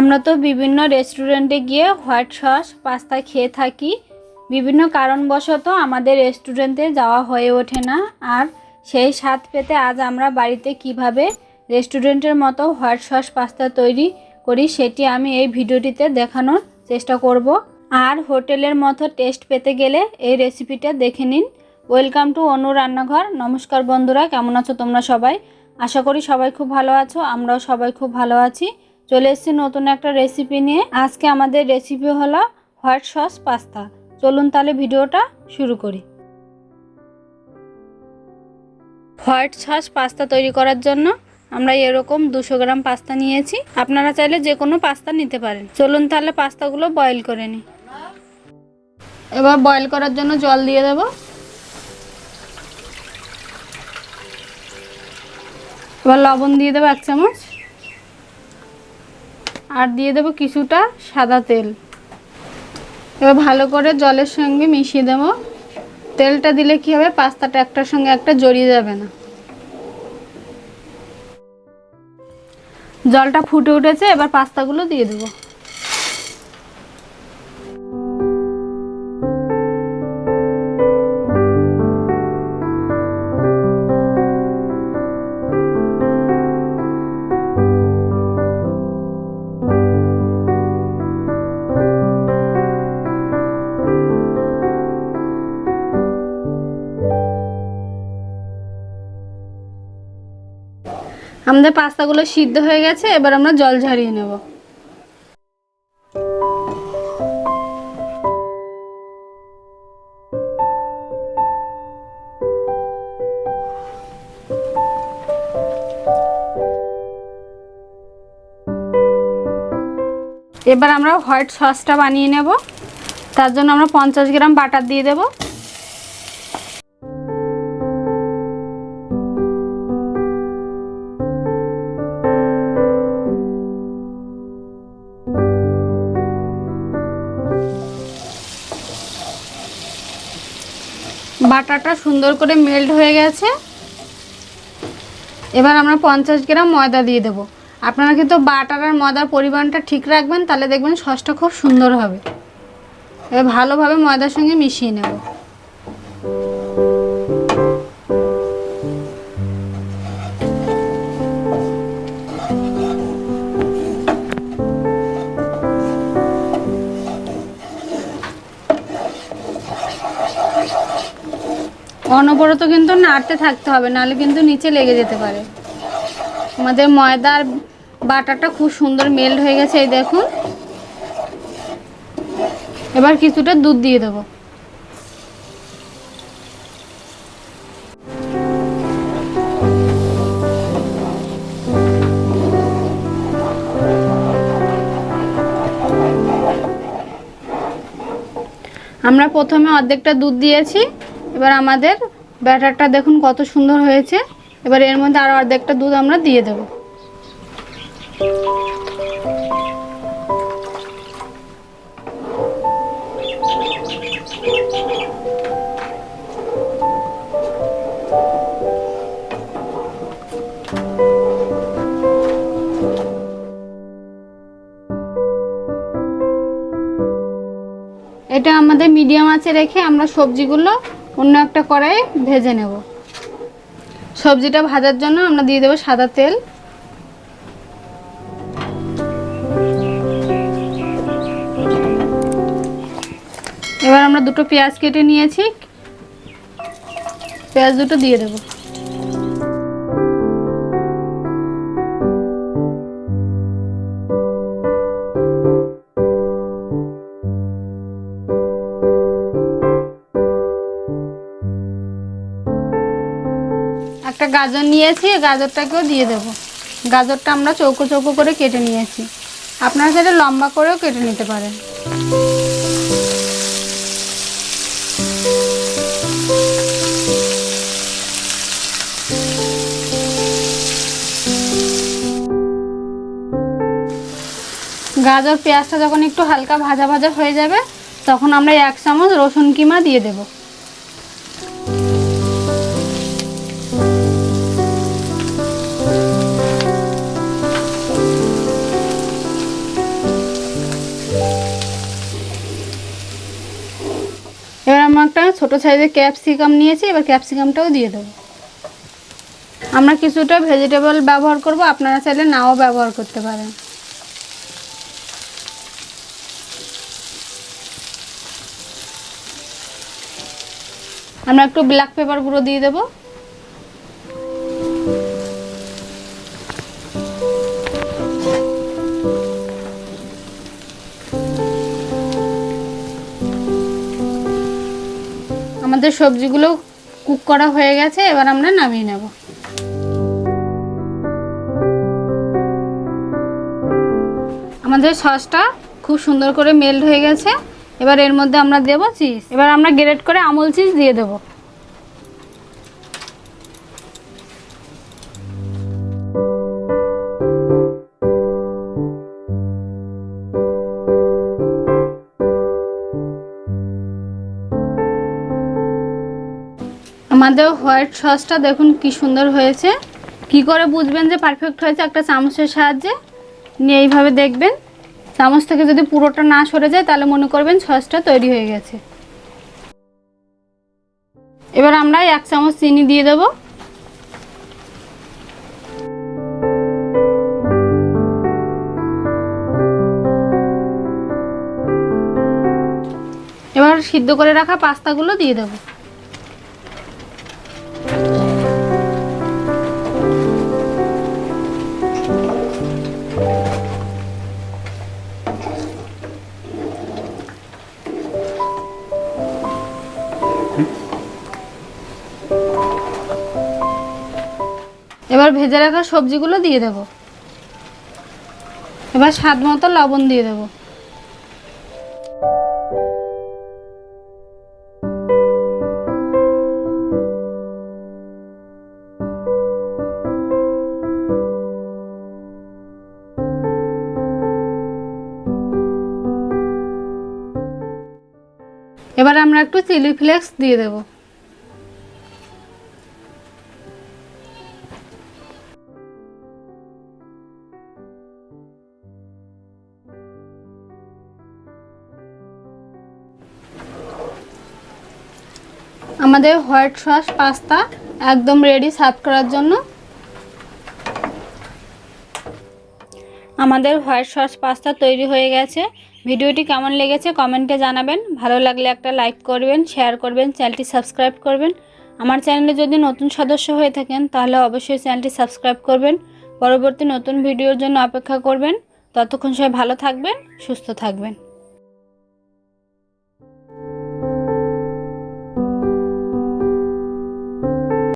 আমরা তো বিভিন্ন রেস্টুরেন্টে গিয়ে হোয়াইট সস পাস্তা খেয়ে থাকি। বিভিন্ন কারণবশত আমাদের রেস্টুরেন্টে যাওয়া হয়ে ওঠে না। আর সেই স্বাদ পেতে আজ আমরা বাড়িতে কীভাবে রেস্টুরেন্টের মতো হোয়াইট সস পাস্তা তৈরি করি সেটি আমি এই ভিডিওটিতে দেখানোর চেষ্টা করব। আর হোটেলের মতো টেস্ট পেতে গেলে এই রেসিপিটা দেখে নিন। ওয়েলকাম টু অনু রান্নাঘর নমস্কার বন্ধুরা, কেমন আছো তোমরা সবাই? আশা করি সবাই খুব ভালো আছো, আমরাও সবাই খুব ভালো আছি। চলে এসেছি নতুন একটা রেসিপি নিয়ে। আজকে আমাদের রেসিপি হলো হোয়াইট সস পাস্তা চলুন তাহলে ভিডিওটা শুরু করি। হোয়াইট সস পাস্তা তৈরি করার জন্য আমরা এরকম দুশো গ্রাম পাস্তা নিয়েছি। আপনারা চাইলে যে কোনো পাস্তা নিতে পারেন। চলুন তাহলে পাস্তাগুলো বয়েল করে নিই। এবার বয়েল করার জন্য জল দিয়ে দেব। এবার লবণ দিয়ে দেবো এক চামচ। আর দিয়ে দেব কিছুটা সাদা তেল। এবার ভালো করে জলের সঙ্গে মিশিয়ে দেবো। তেলটা দিলে কি হবে? পাস্তাটা একটার সঙ্গে একটা জড়িয়ে যাবে না। জলটা ফুটে উঠেছে, এবার পাস্তাগুলো দিয়ে দেবো। আমাদের পাস্তাগুলো সিদ্ধ হয়ে গেছে, এবার আমরা জল ঝরিয়ে নেব। এবার আমরা হোয়াইট সসটা বানিয়ে নেব। তার জন্য আমরা পঞ্চাশ গ্রাম বাটার দিয়ে দেবো। বাটাটা সুন্দর করে মেল্ট হয়ে গেছে। এবার আমরা পঞ্চাশ গ্রাম ময়দা দিয়ে দেবো। আপনারা কিন্তু বাটার আর ময়দার পরিমাণটা ঠিক রাখবেন, তাহলে দেখবেন সসটা খুব সুন্দর হবে। এবার ভালোভাবে ময়দার সঙ্গে মিশিয়ে নেব। অনবরত কিন্তু নাড়তে থাকতে হবে, নাহলে কিন্তু নিচে লেগে যেতে পারে। আমাদের ময়দার বাটারটা খুব সুন্দর মেল্ট হয়ে গেছে, এই দেখুন। এবার কিছুটা দুধ দিয়ে দেবো। আমরা প্রথমে অর্ধেকটা দুধ দিয়েছি। এবার আমাদের ব্যাটারটা দেখুন কত সুন্দর হয়েছে। এবার এর মধ্যে আরও অর্ধেকটা দুধ আমরা দিয়ে দেব। এটা আমাদের মিডিয়াম আছে রেখে আমরা সবজিগুলো অন্য একটা কড়াই ভেজে নেব। সবজিটা ভাজার জন্য আমরা দিয়ে দেবো সাদা তেল। এবার আমরা দুটো পেঁয়াজ কেটে নিয়েছি। পেঁয়াজ দুটো দিয়ে দেবো। একটা গাজর নিয়েছি গাজরটাকেও দিয়ে দেব। গাজরটা আমরা চৌকো চৌকো করে কেটে নিয়েছি। আপনারা সেটা লম্বা করেও কেটে নিতে পারেন। গাজর, পেঁয়াজটা যখন একটু হালকা ভাজা ভাজা হয়ে যাবে, তখন আমরা এক চামচ রসুন কিমা দিয়ে দেবো। ছোট সাইজের ক্যাপসিকাম নিয়েছি, এবার ক্যাপসিকামটাও দিয়ে দেবো। আমরা কিছুটা ভেজিটেবল ব্যবহার করব, আপনারা চাইলে নাও ব্যবহার করতে পারেন। আমরা একটু ব্ল্যাক পেপার গুঁড়ো দিয়ে দেবো। আমাদের সবজিগুলো কুক করা হয়ে গেছে, এবার আমরা নামিয়ে নেব। আমাদের সসটা খুব সুন্দর করে মেল্ট হয়ে গেছে, এবার এর মধ্যে আমরা দেব চিজ এবার আমরা গ্রেট করে আমল চিজ দিয়ে দেবো। আমাদের হোয়াইট সসটা দেখুন কি সুন্দর হয়েছে। কি করে বুঝবেন যে পারফেক্ট হয়েছে? একটা চামচের সাহায্যে নিয়ে এইভাবে দেখবেন। চামচ থেকে যদি পুরোটা না সরে যায়, তাহলে মনে করবেন সসটা তৈরি হয়ে গেছে। এবার আমরা এক চামচ চিনি দিয়ে দেবো। এবার সিদ্ধ করে রাখা পাস্তাগুলো দিয়ে দেবো। এবার ভেজে রাখা সবজিগুলো দিয়ে দেব। এবার স্বাদ মতো লবণ দিয়ে দেব। এবার আমরা একটু চিলি ফ্লেক্স দিয়ে দেবো। আমাদের হোয়াইট সস পাস্তা একদম রেডি সার্ভ করার জন্য। আমাদের হোয়াইট সস পাস্তা তৈরি হয়ে গেছে। ভিডিওটি কেমন লেগেছে কমেন্টে জানাবেন। ভালো লাগলে একটা লাইক করবেন শেয়ার করবেন, চ্যানেলটি সাবস্ক্রাইব করবেন। আমার চ্যানেলে যদি নতুন সদস্য হয়ে থাকেন, তাহলে অবশ্যই চ্যানেলটি সাবস্ক্রাইব করবেন। পরবর্তী নতুন ভিডিওর জন্য অপেক্ষা করবেন। ততক্ষণ সবাই ভালো থাকবেন, সুস্থ থাকবেন।